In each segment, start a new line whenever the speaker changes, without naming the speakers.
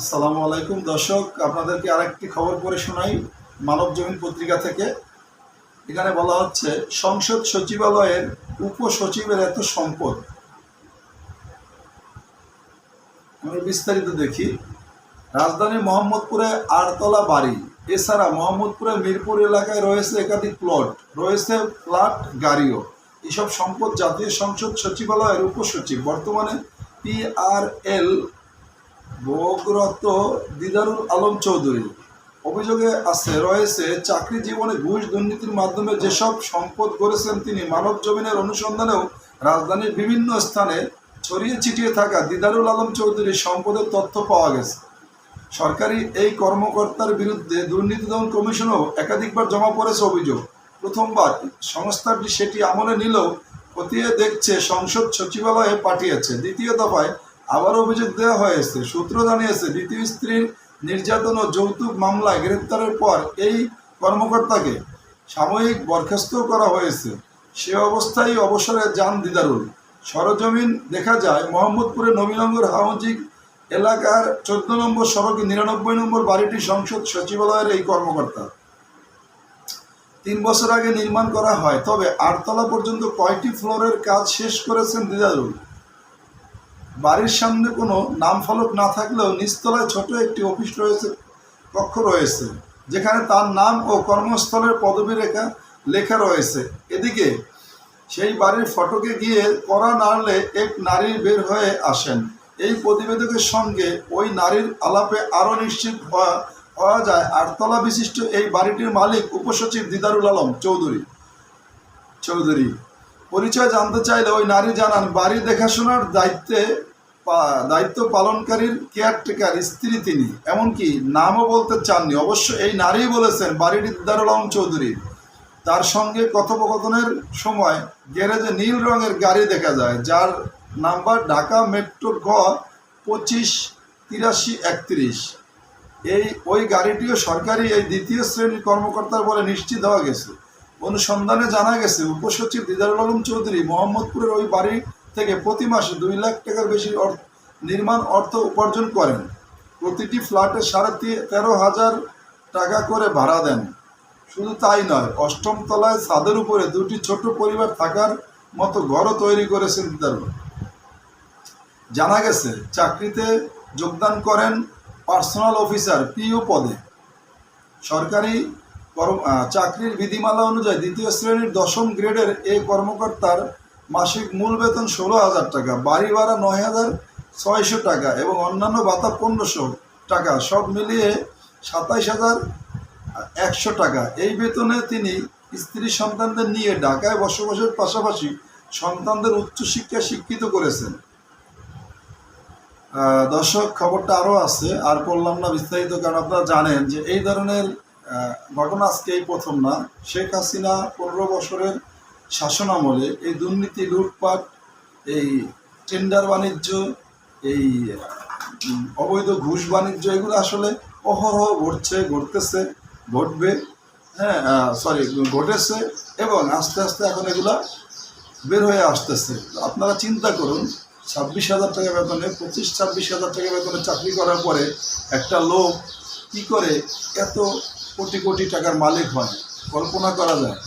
আসসালামু আলাইকুম দর্শক, আপনাদেরকে আরেকটি খবর পড়ে শোনাই মানব জমিন পত্রিকা থেকে। এখানে বলা হচ্ছে, সংসদ সচিবালয়ের উপসচিবের এত সম্পদ। আমরা বিস্তারিত দেখি। রাজধানী মোহাম্মদপুরে আটতলা বাড়ি। এছাড়া মোহাম্মদপুরের মিরপুর এলাকায় রয়েছে একাধিক প্লট, রয়েছে ফ্ল্যাট, গাড়িও। এসব সম্পদ জাতীয় সংসদ সচিবালয়ের উপসচিব। বর্তমানে পিআরএল ভোগরত দিদারুল আলম চৌধুরী। অভিযোগে আছে, রয়েছে, চাকরি জীবনে ঘুষ দুর্নীতির মাধ্যমে যেসব সম্পদ গড়েছেন তিনি, মানব জমিনের অনুসন্ধানেও রাজধানীর বিভিন্ন স্থানে ছড়িয়ে ছিটিয়ে থাকা দিদারুল আলম চৌধুরীর সম্পদের তথ্য পাওয়া গেছে। সরকারি এই কর্মকর্তার বিরুদ্ধে দুর্নীতি দমন কমিশনও একাধিকবার জমা পড়েছে অভিযোগ। প্রথমবার সংস্থাটি সেটি আমলে নিলেও খতিয়ে দেখছে সংসদ সচিবালয়ে পাঠিয়েছে। দ্বিতীয় দফায় আবার অভিযোগ দেওয়া হয়েছে। সূত্র জানিয়েছে, দ্বিতীয় স্ত্রীর নির্যাতন ও যৌতুক মামলায় গ্রেপ্তারের পর এই কর্মকর্তাকে সাময়িক বরখাস্ত করা হয়েছে। সে অবস্থায় অবসরে যান দিদারুল। সরজমিন দেখা যায়, মোহাম্মদপুরের নবীনগর হাউজিং এলাকার চোদ্দ নম্বর সড়কে নিরানব্বই নম্বর বাড়িটি সংসদ সচিবালয়ের এই কর্মকর্তা। তিন বছর আগে নির্মাণ করা হয়, তবে আটতলা পর্যন্ত কয়টি ফ্লোরের কাজ শেষ করেছেন দিদারুল। বাড়ির সামনে কোনো নাম ফলক না থাকলেও নিচতলায় ছোট একটি অফিস রয়েছে, কক্ষ রয়েছে, যেখানে তার নাম ও কর্মস্থলের পদবী রেখা লেখা রয়েছে। এদিকে সেই বাড়ির ফটকে গিয়ে কড়া নাড়লে এক নারী বের হয়ে আসেন। এই প্রতিবেদকের সঙ্গে ওই নারীর আলাপে আরও নিশ্চিত হওয়া হওয়া যায়। আটতলা বিশিষ্ট এই বাড়িটির মালিক উপসচিব দিদারুল আলম চৌধুরী। চৌধুরী। পরিচয় জানতে চাইলে ওই নারী জানান বাড়ি দেখাশোনার দায়িত্বে দায়িত্ব পালনকারীর কেয়ারটেকার স্ত্রী তিনি। এমনকি নামও বলতে চাননি। অবশ্য এই নারী বলেছেন বাড়িটি দিদারুল আলম চৌধুরী। তার সঙ্গে কথোপকথনের সময় গ্যারেজে নীল রঙের গাড়ি দেখা যায়, যার নাম্বার ঢাকা মেট্রো গ পঁচিশ তিরাশি একত্রিশ। এই, ওই গাড়িটিও সরকারি, এই দ্বিতীয় শ্রেণির কর্মকর্তার বলে নিশ্চিত হওয়া গেছে। অনুসন্ধানে জানা গেছে, উপসচিব দিদারুল আলম চৌধুরী মোহাম্মদপুরের ওই বাড়ি থেকে প্রতি মাসে দুই লাখ টাকার বেশি নির্মাণ অর্থ উপার্জন করেন। প্রতিটি ফ্ল্যাটে সাড়ে তেরো হাজার টাকা করে ভাড়া দেন। শুধু তাই নয়, অষ্টম তলায় ছাদের উপরে দুটি ছোট পরিবার থাকার মতো ঘরও তৈরি করেছেন দিদারুল। জানা গেছে, চাকরিতে যোগদান করেন পার্সোনাল অফিসার পিও পদে। সরকারি কর্ম চাকরির বিধিমালা অনুযায়ী দ্বিতীয় শ্রেণির দশম গ্রেডের এই কর্মকর্তার মাসিক মূল বেতন ষোলো হাজার টাকা, বাড়ি ভাড়া নয় হাজার ছয়শো টাকা এবং অন্যান্য ভাতা পনেরোশো টাকা, সব মিলিয়ে সাতাইশ হাজার একশো টাকা। এই বেতনে তিনি স্ত্রী সন্তানদের নিয়ে ঢাকায় বসবাসের পাশাপাশি সন্তানদের উচ্চশিক্ষা শিক্ষিত করেছেন। দর্শক, খবরটা আরও আছে, আর বললাম না বিস্তারিত, কারণ আপনারা জানেন যে এই ধরনের ঘটনা আজকে এই প্রথম না। শেখ হাসিনা পনেরো বছরের শাসন আমলে এই দুর্নীতি, লুটপাট, এই টেন্ডার বাণিজ্য, এই অবৈধ ঘুষ বাণিজ্য, এগুলো আসলে অহরহ ঘটছে, ঘটতেছে, ঘটবে হ্যাঁ সরি ঘটেছে এবং আস্তে আস্তে এখন এগুলা বের হয়ে আসতেছে। আপনারা চিন্তা করুন, ছাব্বিশ হাজার টাকা বেতনে, পঁচিশ, ছাব্বিশ হাজার টাকা বেতনে চাকরি করার পরে একটা লোক কি করে এত কোটি কোটি টাকার মালিক হয়। কল্পনা করা যায়।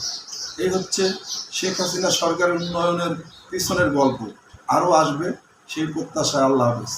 এই হচ্ছে শেখ হাসিনা সরকারের উন্নয়নের পিছনের গল্প। আরও আসবে সেই প্রত্যাশায় আল্লাহ হাফেজ।